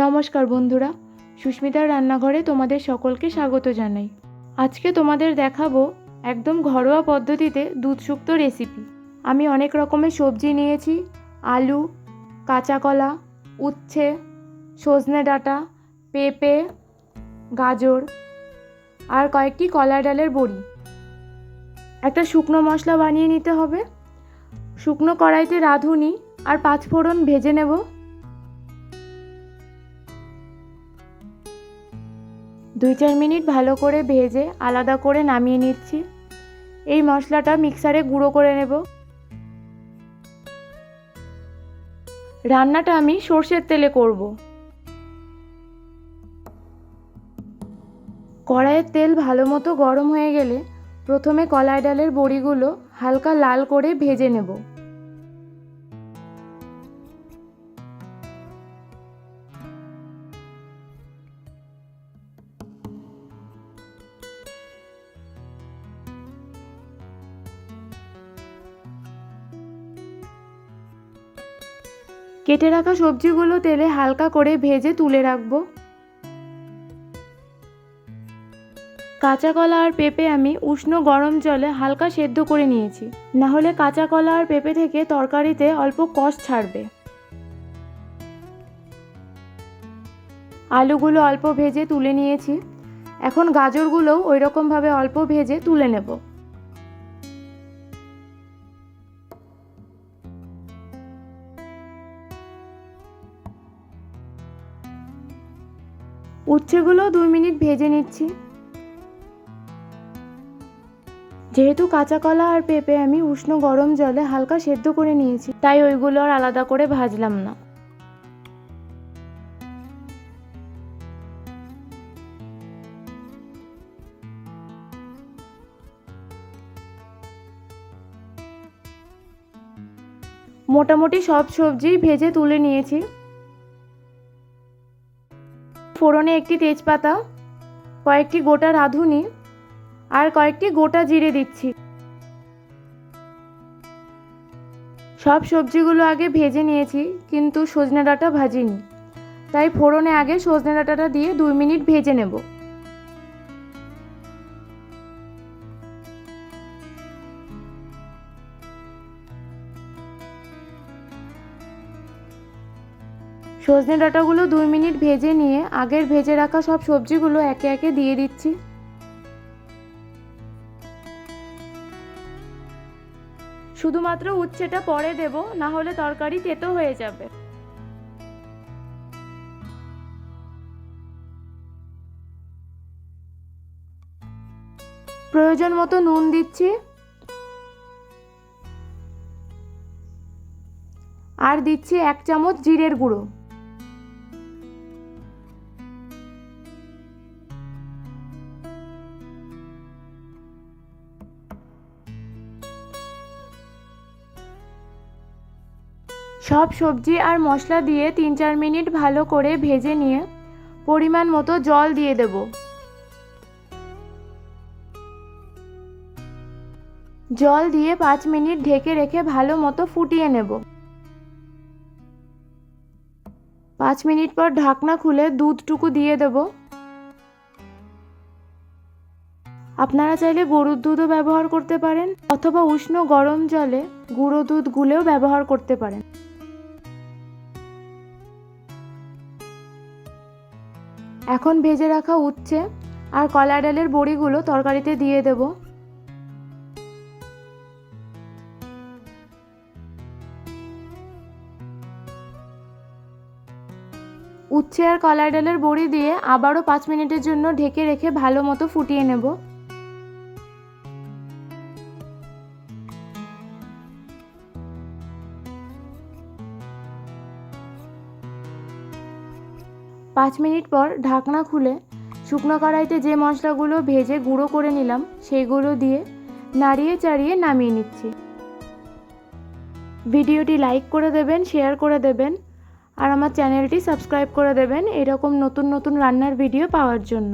নমস্কার বন্ধুরা, সুস্মিতার রান্নাঘরে তোমাদের সকলকে স্বাগত জানাই। আজকে তোমাদের দেখাবো একদম ঘরোয়া পদ্ধতিতে দুধ রেসিপি আমি অনেক রকমের সবজি নিয়েছি, আলু কাঁচা কলা উচ্ছে, সজনে ডাঁটা, পেঁপে, গাজর আর কয়েকটি কলা ডালের বড়ি। একটা শুকনো মশলা বানিয়ে নিতে হবে। শুকনো কড়াইতে রাঁধুনি আর পাঁচফোড়ন ভেজে নেব। দুই চার মিনিট ভালো করে ভেজে আলাদা করে নামিয়ে নিচ্ছি। এই মশলাটা মিক্সারে গুঁড়ো করে নেব। রান্নাটা আমি সর্ষের তেলে করব। কড়াইয়ের তেল ভালো মতো গরম হয়ে গেলে প্রথমে কলাই ডালের বড়িগুলো হালকা লাল করে ভেজে নেব। কেটে রাখা সবজিগুলো তেলে হালকা করে ভেজে তুলে রাখব। কাঁচা কলা আর পেঁপে আমি উষ্ণ গরম জলে হালকা সেদ্ধ করে নিয়েছি। না হলে কাঁচা কলা আর পেঁপে থেকে তরকারিতে অল্প কষ ছাড়বে। আলুগুলো অল্প ভেজে তুলে নিয়েছি। এখন গাজরগুলোও ওই রকমভাবে অল্প ভেজে তুলে নেব। উচ্ছেগুলো দুই মিনিট ভেজে নিচ্ছি। যেহেতু কাঁচা কলা আর পেঁপে আমি উষ্ণ গরম জলে হালকা সেদ্ধ করে নিয়েছি, তাই ওইগুলো আর আলাদা করে ভাজলাম না। মোটামুটি সব সবজি ভেজে তুলে নিয়েছি। ফোড়নে একটি তেজপাতা, কয়েকটি গোটা রাঁধুনি আর কয়েকটি গোটা জিরে দিচ্ছি। সব সবজিগুলো আগে ভেজে নিয়েছি, কিন্তু সজনে ডাঁটা ভাজিনি। তাই ফোড়নে আগে সজনে ডাঁটাটা দিয়ে দুই মিনিট ভেজে নেব। সজনে ডাঁটাগুলো দুই মিনিট ভেজে নিয়ে আগের ভেজে রাখা সব সবজিগুলো একে একে দিয়ে দিচ্ছি। শুধুমাত্র উচ্ছেটা পরে দেব, না হলে তরকারি তেতো হয়ে যাবে। প্রয়োজন মতো নুন দিচ্ছি। আর দিচ্ছি এক চামচ জিরের গুঁড়ো। সব সবজি আর মশলা দিয়ে তিন চার মিনিট ভালো করে ভেজে নিয়ে পরিমাণ মতো জল দিয়ে দেব। জল দিয়ে পাঁচ মিনিট ঢেকে রেখে ভালো মতো ফুটিয়ে নেব। পাঁচ মিনিট পর ঢাকনা খুলে দুধটুকু দিয়ে দেব। আপনারা চাইলে গরুর দুধও ব্যবহার করতে পারেন অথবা উষ্ণ গরম জলে গুঁড়ো দুধ গুলেও ব্যবহার করতে পারেন। এখন ভেজে রাখা উচ্ছে আর কলা ডালের বড়িগুলো তরকারিতে দিয়ে দেব। উচ্ছে আর কলা ডালের বড়ি দিয়ে আবারও পাঁচ মিনিটের জন্য ঢেকে রেখে ভালো মতো ফুটিয়ে নেব। পাঁচ মিনিট পর ঢাকনা খুলে শুকনো কড়াইতে যে মশলাগুলো ভেজে গুঁড়ো করে নিলাম, সেইগুলো দিয়ে নাড়িয়ে চাড়িয়ে নামিয়ে নিচ্ছি। ভিডিওটি লাইক করে দেবেন, শেয়ার করে দেবেন, আর আমার চ্যানেলটি সাবস্ক্রাইব করে দেবেন এরকম নতুন নতুন রান্নার ভিডিও পাওয়ার জন্য।